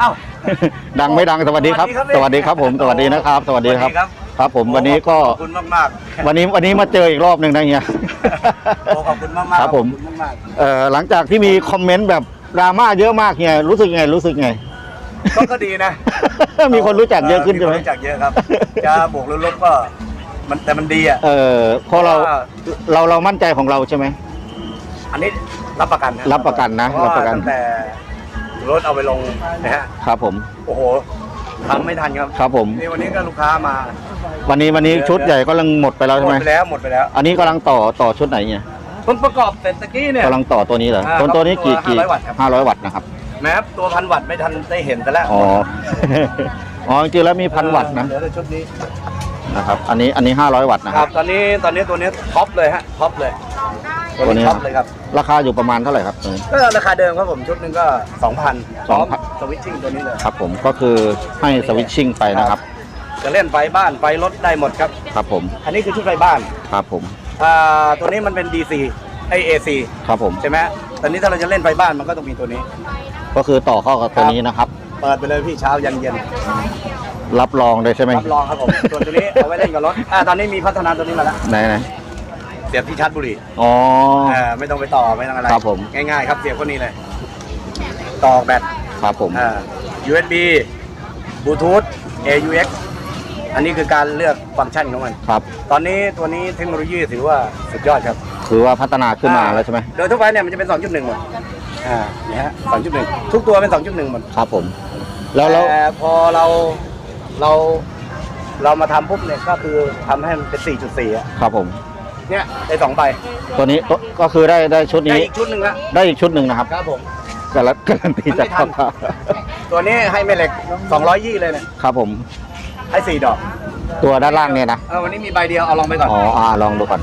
เอ้า ดังไม่ดังสวัสดีครับ สสวัวัสสดีดีคครัรับบผมสวัสดีนะครับ สวัสดีครับ สวัสดีครับ ครับ ผมวันนี้ก็ขอบคุณมากมากวันนี้วันนี้มาเจออีกรอบหนึ่งนะเฮีย ๆโอ้ขอบคุณมากมากครับผมขอบคุณมากเอ่อหลังจากที่มีคอมเมนต์แบบดราม่าเยอะมากเฮียรู้สึกไงรู้สึกไง ๆก็ก็ดีนะมีคนรู้จักเยอะขึ้นใช่ไหมมีครู้จักเยอะครับ จะบวกหรือลบก็ มันแต่มันดีอะ เออเพราะเราว่า เราเรามั่นใจของเราใช่ไหม อันนี้รับประกันรับประกันนะเพารับประกัน ตั้งแต่ รถเอาไปลงนะฮะครับผมโอ้โหทำไม่ทันครับครับผมนี่วันนี้ก็ลูกค้ามาวันนี้วันนี้ชุดใหญ่ก็กำลังหมดไปแล้วหใช่มไหดมไปแล้วหมดไปแล้วอันนี้กำลังต่อต่อชุดไหนเนี่ยเพิ่งประกอบเสร็จตะกี้เนี่ย กำลังต่อตัวนี้เหรออ่าตัวตัวนี้กี่ตัวกี่500วัตต์ครับ ห้าร้อยวัตต์นะครับแม้ตัวพันวัตต์ไม่ทันได้เห็นแต่ละอ๋อ อ๋อจริงๆแล้วมีพันวัตต์นะเดี๋ยวชุดนี้นะครับ อันนี้อันนี้ห้าร้อยวัตต์นะคครัรับบตอนนี้ตอนนี้ตัวนี้ท็อปเลยฮะท็อปเลย ตัวนี้ท็อปเลยครับ ราคาอยู่ประมาณเท่าไหร่ครับตัวนี้ ก็ราคาเดิมครับผมชุดหนึงก็2,000พร้อม2,000 สวิตชิ่งตัวนี้เลย ครับผมก็คือให้สวิตชิ่งไปนะครับ จะเล่นไฟบ้านไฟรถได้หมดครับ ครับผมอันนี้คือชุดไฟบ้านครับผมอ่าตัวนี้มันเป็น DC ไอ AC ครับผมใช่ไหมตอนนี้ถ้าเราจะเล่นไฟบ้านมันก็ต้องมีตัวนี้ ก็คือต่อเข้ากับตัวนี้นะครับ เปิดไปเลยพี่เช้ายันเย็น รับรองเลยใช่ไหมรับรองครับผม ส่วนตัวนี้เอาไว้เล่นกับรถอ่าตอนนี้มีพัฒนาตัวนี้มาแล้ว ไหนไหนเสี ยบที่ชาร์จบุหรี่อ๋ออ่าไม่ต้องไปต่อไม่ต้องอะไรครับผม ง่ายๆ ครับเสียบก็นี้เลย ต่อแบตครับผมอ่า USB Bluetooth AUX อันนี้คือการเลือกฟังก์ชันของมัน ครับ ตอนนี้ตัวนี้เทคโนโลยีถือว่าสุดยอดครับถือว่าพัฒนาขึ้นมาแล้วใช่ไหมโดยทั่วไปเนี่ยมันจะเป็น 2.1 หมด อ่าเนี่ยฮะ2.1 ทุกตัวเป็น 2.1 หมด ครับผม แล้วแล้วแต่พอเราเราเรามาทำปุ๊บเนี่ยก็คือทำให้มันเป็น 4.4อะครับผม เนี่ยได้สองใบตัวนี้ตัวก็คือได้ได้ชุดได้นี้ อีกชุดหนึ่งละได้อีกชุดหนึ่งนะครับครับผม การันการันตีจากมันไม่ทัพ่อนค้าตัวนี้ให้แม่เหล็ก200ยี่เลยเนี่ยครับผม ให้สี่ดอกตัวด้านล่างเนี่ยนะเออวันนี้มีใบเดียวเอาลองไปก่อนอ๋ออ่าลองดูก่อน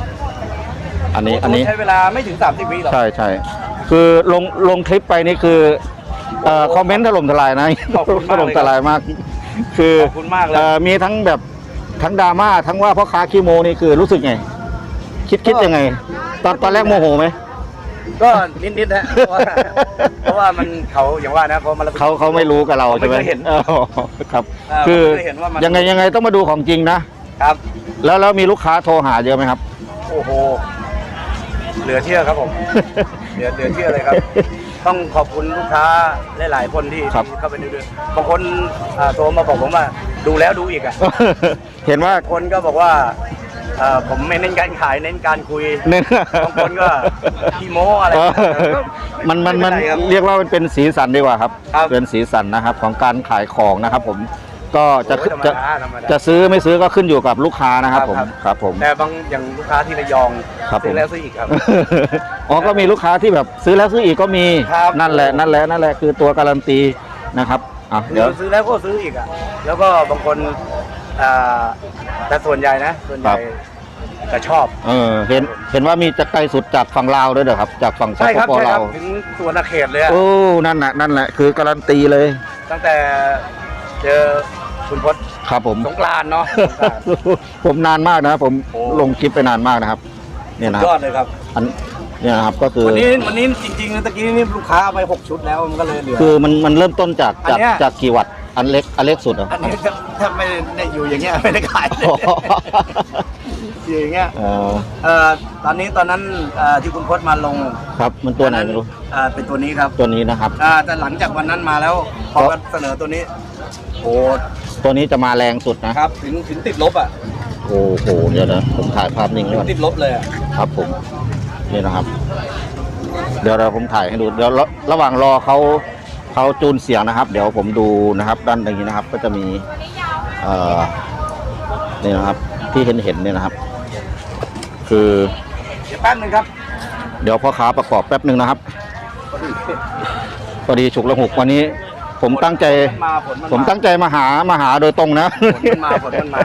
อันนี้อันนี้ ใช้เวลาไม่ถึง 30 วิหรอก ใช่ใช่คือลงลงคลิปไปนี่คือเอ่อคอมเมนต์ถล่มทลายนะขอบคุณมากเลยถล่มทลายมาก คือขอบคุณมากเลย เอ่อมีทั้งแบบทั้งดราม่าทั้งว่าพ่อค้าขี้โมนี่คือรู้สึกไง คิดคิดยังไง ตอนตอนแรกโมโหไหม ก็นิดๆนะเพราะว่าเพราะว่ามันเขาอย่างว่านะเพราะมัน เขาเขาไม่รู้กับเราใช่ไหมไม่เคยเห็นอ๋อครับ เออคือไม่เคยเห็นว่ามัน ยังไงยังไงต้องมาดูของจริงนะครับ แล้วแล้วมีลูกค้าโทรหาเยอะไหมครับ โอ้โห เหลือเชื่อครับผม เหลือเหลือเชื่อเลยครับ ต้องขอบคุณลูกค้าหลายๆคนที่ครับ ที่เข้าไปดูด้วยบางคนอ่าโทรมาบอกผมว่า ดูแล้วดูอีกอะเห็นว่า คนก็บอกว่า เอ่อผมไม่เน้นการขายเน้นการคุยเน้น บางคนก็ขี้โม้อะไร เออมันมันมันไเป็ไรครับเรียกว่ามันเป็นสีสันดีกว่าครับ ครับเป็นสีสันนะครับของการขายของนะครับ ผมก็จะโอ้ยธรรมจะดาธรรมดา จะซื้อไม่ซื้อก็ขึ้นอยู่กับลูกค้านะครับ ผมครับครับผม แต่บางอย่างลูกค้าที่ระยองครับซื้ผอมแล้วซื้ออีกครับ อ๋อก็มีลูกค้าที่แบบซื้อแล้วซื้ออีกก็มีครับ นั่นแหละนั่นแหละนั่นแหละคือตัวการันตีนะครับอะเดี๋เดี๋ยยววซื้อแล้วก็ซื้ออีกอะแล้วก็บางคนอ่า แต่ส่วนใหญ่นะ ส่วนใหญ่จะชอบเออเห็นเห็นว่ามีจะไกลสุดจากฝั่งลาวด้วยเหรอครับ จากฝั่งสใช่ปครับปใช่คลารับวถึงส่วนอาเขตเลยอะโอ้นั่นน่ะนั่นแหละคือการันตีเลยตั้งแต่เจอคุณพศครับผม สงกรานต์เนาะสงกรานต์ ผมนานมากนะครับผมโอ้ ลงคลิปไปนานมากนะครับ เนี่ยนะคยรับอดเลยครับ อันเนี่ยนะครับก็คือวันนี้วันนี้จริงๆนะตะกี้นี่ลูกค้าเอาไปหกชุดแล้วมันก็เลยเหลือ คือมันมันเริ่มต้นจากอันจากเนี้ย จากกี่วัตต์ อันเล็กอันเล็กสุดเหรออันนี้ถ้าถ้าไม่ได้อยู่อย่างเงี้ยไม่ได้ขายเลยอยู่อย่างเงี้ยเออเอ่อตอนนี้ตอนนั้นเอ่อที่คุณพศมาลงครับ มันตัวไหนไม่รู้เอ่อเป็นตัวนี้ครับตัวนี้นะครับ อ่าแต่หลังจากวันนั้นมาแล้วพอมาเสนอตัวนี้โอ้ตัวนี้จะมาแรงสุดนะครับ ถึงถึงติดลบอะโอ้โหเดี๋ยวนะผมถ่ายภาพนิ่งไว้ถึงก่อนติดลบเลยอะครับผมนี่นะครับ เดี๋ยวเราผมถ่ายให้ดูเดี๋ยวระระหว่างรอเขา เขาจูนเสียงนะครับ เดี๋ยวผมดูนะครับ ด้านนี้นะครับ ก็จะมีเอ่อนี่นะครับ ที่เห็นเห็นๆเนี่ยนะครับ คือเดี๋ยวแป๊บนึงครับ เดี๋ยวพ่อค้าประกอบแป๊บหนึ่งนะครับพอดีฉุกละหุกวันนี้ ผมตั้งใจมาผลมันผมตั้งใจมาหามาหาโดยตรงนะผลมันมาผลมันมา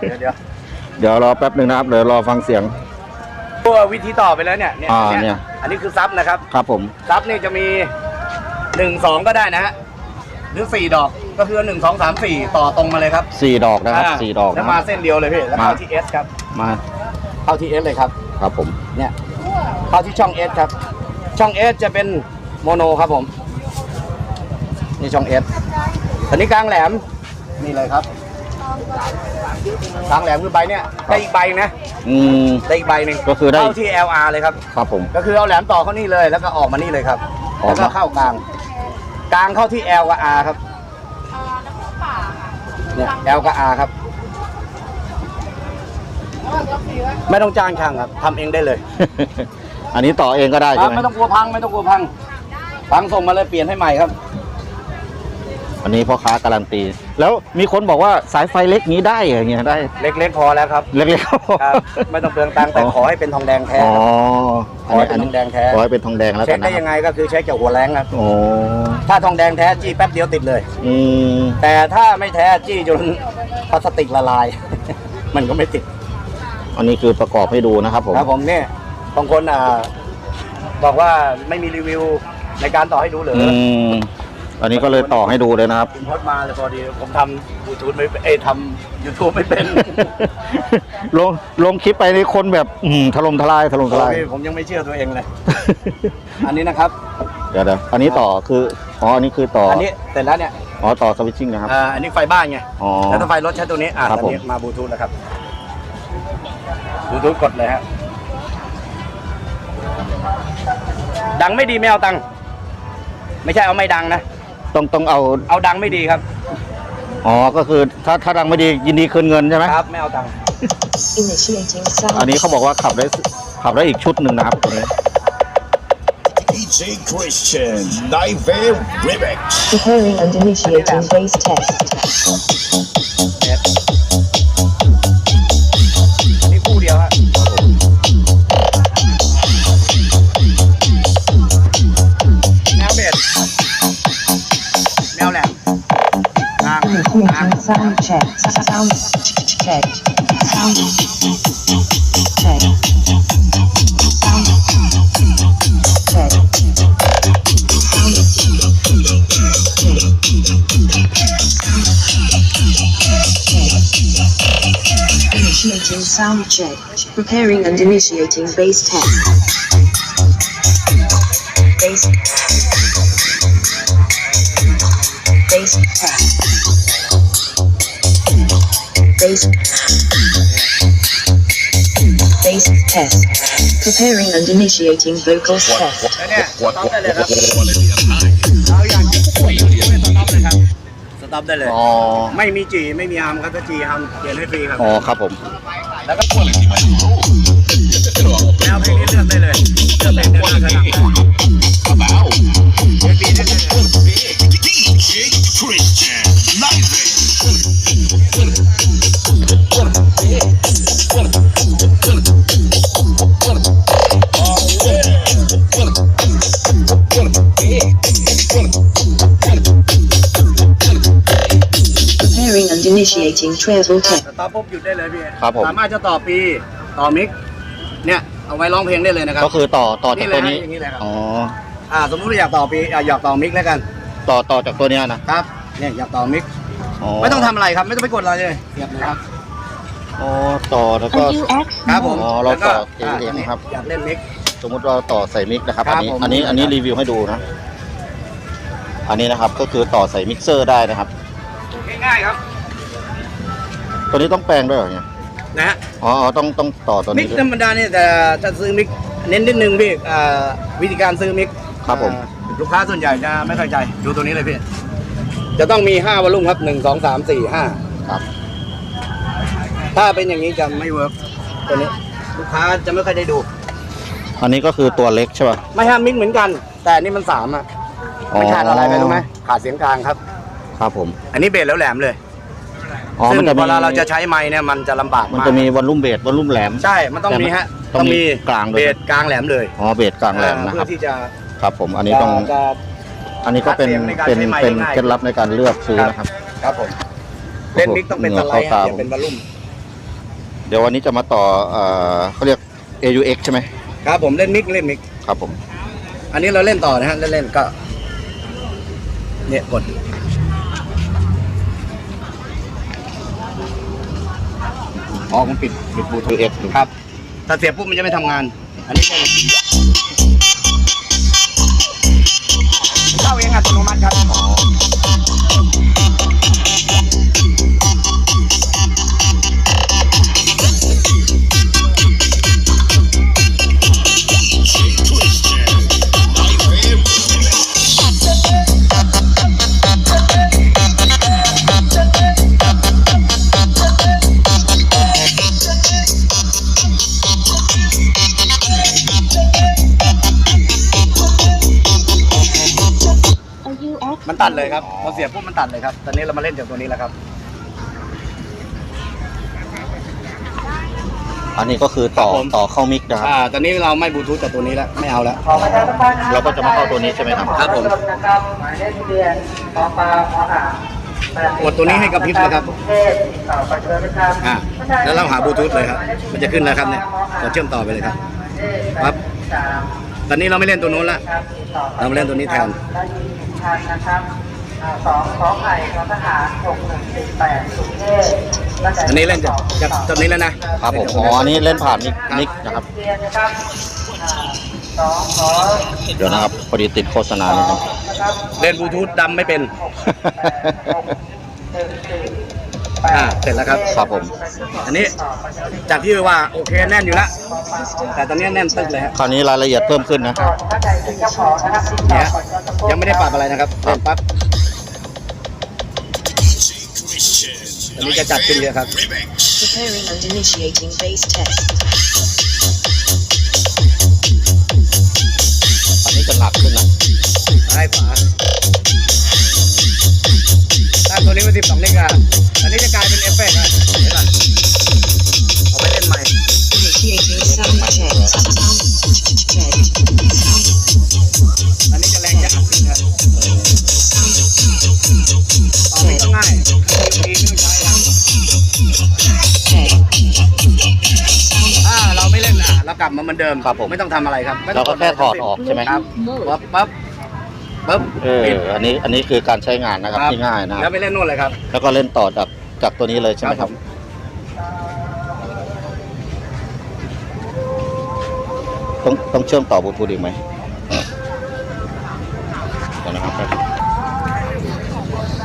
เดี๋ยวเดี๋ยวเดี๋ยวรอแป๊บหนึ่งนะครับเดี๋ยวรอฟังเสียงตัววิธีต่อไปแล้วเนี่ยเนี่ยอ่าอัเนี่ยอันนี้คือซับนะครับ ครับผมซับนี่จะมี หนึ่งสองก็ได้นะฮะหรือสี่ดอกก็คือหนึ่งสองสามสี่ต่อตรงมาเลยครับสี่ดอกนะครับาสี่ดอกแล้วนะคมารับ เส้นเดียวเลยพี่แล้วเข้ามา ที่เอสครับมาเข้าที่เอสเลยครับครับผม เนี่ยเข้าที่ช่องเอสครับ ช่องเอสจะเป็นโมโนครับผมนี่ช่องเอสอันนี้กลางแหลมนี่เลยครับกลางแหลมคือใบเนี่ยได้อีกใบนะอืม ได้อีกใบหนึ่งก็คือได้ เข้าที่ LR เลยครับ ครับผม ก็คือเอาแหลมต่อเข้านี่เลยแล้วก็ออกมานี่เลยครับออกมาแล้วก็เข้ากลาง กลางเข้าที่ L กับ R ครับเนี่ย L กับ R ครับ ไม่ต้องจ้างช่างครับทำเองได้เลยอันนี้ต่อเองก็ได้คใช่รับไหมไม่ต้องกลัวพังไม่ต้องกลัวพังพังส่งมาเลยเปลี่ยนให้ใหม่ครับ อันนี้พ่อค้าการันตี แล้วมีคนบอกว่าสายไฟเล็กนี้ได้เหรออย่างเงี้ยได้ เล็กๆพอแล้วครับ เล็กๆครับครับไม่ต้องเปลืองตังค์แต่ขอให้เป็นทองแดงแท้อ๋อขอให้เป็นทองแดงแท้ขอให้เป็นทองแดงแล้วเช็กัคนนะได้ครัยับงไงก็คือเช็คจากหัวแรงครับโอ้ถ้าทองแดงแท้จี้แป๊บเดียวติดเลย อืมแต่ถ้าไม่แท้จี้จนพลาสติกละลาย มันก็ไม่ติดอันนี้คือประกอบให้ดูนะครับผมครับผมเนี่ยบางคนอ่าบอกว่าไม่มีรีวิวในการต่อให้ดูเหรออืม อันนี้ก็เลยต่อให้ดูเลยนะครับ คุณพดมาเลยพอดีผมทำยูทูบไม่เป็นเอยทำยูทูบไม่เป็นลงลงคลิปไปในคนแบบอืมถล่มทลายถล่มทลาย โอ้ยผมยังไม่เชื่อตัวเองเลย อันนี้นะครับ เดี๋ยวเดี๋ยวอันนี้ต่อคืออ๋ออันนี้คือต่ออัอันนี้เสร็จแล้วเนี่ยอ๋อต่อสวิตชิ่งนะครับ อ่าอันนี้ไฟบ้านไงอ๋อ แล้วถ้าไฟรถใช้ตัวนี้อะครับตอนนี้ผม มาบลูทูธแล้วครับบลูทูธกดเลยฮะดังไม่ดีไม่เอาตังค์ไม่ใช่เอาไม่ดังนะ ต้องต้องเอาเอาดังไม่ดีครับอ๋อก็คือถ้าถ้าดังไม่ดียินดีคืนเงินใช่ไหมครับไม่เอาตังค์ Initiating sound. อันนี้เขาบอกว่าขับได้ขับได้อีกชุดหนึ่งนะครับตัวนี้ DJ Christian Live Remix. Preparing and initiating base test. Initiating sound check. Preparing and initiating base test. Base. Base test. Base. Base test. Preparing and initiating vocals test. แล้วเนี่ยสต็อปได้เลยครับเอาอย่างไม่สต็อปเลยครับสต็อปได้เลย อ๋อ ไม่มีจีไม่มีฮัมครับถ้าจีฮัมเปลี่ยนให้ฟรีครับ อ๋อครับผม แล้วก็แนวเพลงนี้เลือกได้เลยเลือกเพลง initiating travel test. สต็อปปุ๊บหยุดได้เลยพี่ครับผม สามารถจะต่อปีต่อมิกเนี่ยเอาไว้ร้องเพลงได้เลยนะครับก็คือต่อต่อจากตัวนี้ นี่เลยฮะอย่างนี้เลยครับอ๋อ อ่าสมมุติว่าอยากต่อปีอะอยากต่อมิกแล้วกันต่อต่อจากตัวเนี้ยนะครับเนี่ยอยากต่อมิกอ๋อไม่ต้องทำอะไรครับไม่ต้องไปกดอะไรเลยเสียบเลยครับอ๋อต่อแล้วก็ครับผมอ๋อเราแล้วก็ต่อเองเองนะครับ อยากเล่นมิก สมมุติเราต่อใส่มิกนะครับ ครัอับนนี้ ผม อันนี้ อันนี้รีวิวให้ดูนะ อันนี้นะครับ ก็คือต่อใส่มิกเซอร์ได้นะครับ ง่ายๆครับ ตัวนี้ต้องแปลงด้วยเหรอเนี่ยนะฮะอ๋ออ๋อต้องต้องต่อตัวมินี้กด้วย ธรรมดาเนี่ยแต่จะซื้อมิกเน้นนิดนึงพี่อ่าวิธีการซื้อมิกครับผม อ่าลูกค้าส่วนใหญ่จะไม่เข้าใจดูตัวนี้เลยพี่จะต้องมี5วอลลุ่มครับ 1 2 3 4 ครับ 5 ถ้าเป็นอย่างนี้จะไม่เวิร์กตัวนี้ ลูกค้าจะไม่ค่อยได้ดู อันนี้ก็คือตัวเล็กใช่ป่ะ ไม่ห้ามมิกเหมือนกัน แต่อันนี่มันสามอะอ๋อมันขาดอะไรไปรู้ไหมขาดเสียงกลางครับ ครับผม อันนี้เบสแล้วแหลมเลย อ๋อซึ่มันงจะเวมีลาเราจะใช้ไม้เนี่ยมันจะลำบากมันมากจะมีวอลลุ่มเบสวอลลุ่มแหลม ใช่มันต้องมีฮะแต่มันต้องมีกลางด้วย เบสกลางแหลมเลยอ๋อเบสกลางแหลมนะคเพื่รัอบที่จะครับผมอันนี้ต้องจะ อันนี้ก็เป็นตัดเสียงในการเป็นใช้ไมค์เป็นง่ายเคล็ดลับในการเลือกซื้อนะครับ ครับผมเล่นมิกต้องเป็นเหงื่สอไลด์เข้าฮะตาอย่าเป็นวอลลุ่มเดี๋ยววันนี้จะมาต่อเอ่อเขาเรียก AUX ใช่ไหมครับผมเล่นมิกเล่นมิก ครับผมอันนี้เราเล่นต่อนะฮะเล่นๆก็ เนี่ยกด อ๋อผมปิดปิดบลูทูธ AUX ครับ ถ้าเสียบปุ๊บมันจะไม่ทำงาน อันนี้ก็เข้าเองอัตโนมัติครับ เลยครับพอเสียบปุ๊บมันตัดเลยครับ ตอนนี้เรามาเล่นจากตัวนี้แล้วครับ อันนี้ก็คือต่อครับผม ต่อเข้ามิกนะครับ อ่าตอนนี้เราไม่บลูทูธจากตัวนี้แล้วไม่เอาแล้ว เราก็จะมาเข้าตัวนี้ใช่ไหมครับ ครับผมนะครับหมายเลขทะเบียนปปมหากดตัวนี้ให้กระพริบนะครับกรุงเทพติดต่อไปเลยนะครับอ่าแล้วเราหาบลูทูธเลยครับ มันจะขึ้นแล้วครับเนี่ยกดเชื่อมต่อไปเลยครับ ครับสามตอนนี้เราไม่เล่นตัวนู้นละครับติดต่อเรามาเล่นตัวนี้แทนได้ยิน ทุกท่านนะครับอ่าสองขอไข่ททหารหกหนึ่งสี่แปดกรุงเทพและแต่อันนี้เล่นจากจากตัวนี้แล้วนะครับผมอ๋ออันนี้เล่นผ่านมิกมิกนะครับเรียนนะครับอ่าสองขอเดี๋ยวนะครับพอดีติดโฆษณานิดนึงนะครับเล่นบลูทูธดำไม่เป็นหนึ่งสี่แปอ่าดเสร็จแล้วครับครับผม อันนี้จากที่ว่าโอเคแน่นอยู่แล้วแต่ตอนนี้แน่นตึกเลยฮะคราวนี้รายละเอียดเพิ่มขึ้นนะถ้าใครเป็นเจ้าของนะครับติดต่อเนี่ย ก่อนจะตะโกนยังไม่ได้ปรับอะไรนะครับเล่นปั๊บ Christian. อันนี้จะจัดขึ้นเยอะครับ Remix. Preparing and initiating base test. อันนี้จะหนักขึ้นนะซ้ายขวา กลับมาเหมือนเดิมครับผมไม่ต้องทำอะไรครับไม่ต้เราองก็แค่ถอดออกใช่ไหมครับปั๊บปั๊บปั๊บเออปิดอันนี้อันนี้คือการใช้งานนะครับที่ง่ายนะคแล้รัวบไปเล่นนู่นเลยครับแล้วก็เล่นต่อจากจากตัวนี้เลยใช่ไหมครับ ต้องต้องเชื่อมต่อบลูทูธอีกไหมเดี๋ยวนะครับ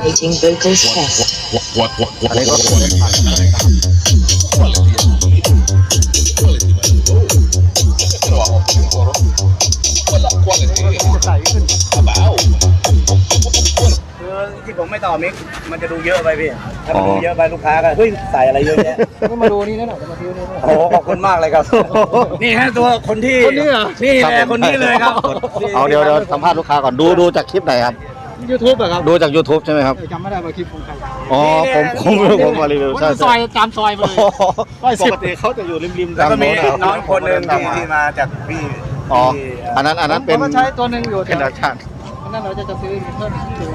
Initiating vocals test. What, what, what, what, อันนี้ก็ what, คือเล่ นผ่านกันเลยนะครับคือที่ผมไม่ต่อมิกมันจะดูเยอะไปพี่ถ้ามันดูเยอะไปลูกค้าก็เฮ้ยใส่อะไรเยอะแยะก็มาดูนี่นะหน่อยมาดูนี่นะโอ้โหขอบคุณมากเลยครับ นี่ฮะตัวคนที่คนนี้เหรอนี่รับแหละผมคนนี้เลยครับ เอาเดี๋ยวเดี๋ยวสัมภาษณ์ลูกค้าก่อนดูดูจากคลิปไหนครับ ยูทูบเหรอครับดูจาก YouTube ใช่ไหมครับจำไม่ได้ว่าคลิปของใครอ๋อ ผมผม่รู้ผมมารีวิวใช่ใช่ ซอยตามซอยมาเลย ปกติเขาจะอยู่ริมๆแล้วก็มีน้นองคนหนึ่งที่ที่มาจากพี่อ๋ออันนั้นอันนั้นเป็นผมก็ใช้ตัวหนึ่งอยู่เป็นอาจารย์ อันนั้นเราจะจะซื้อเพิ่มอีอยู่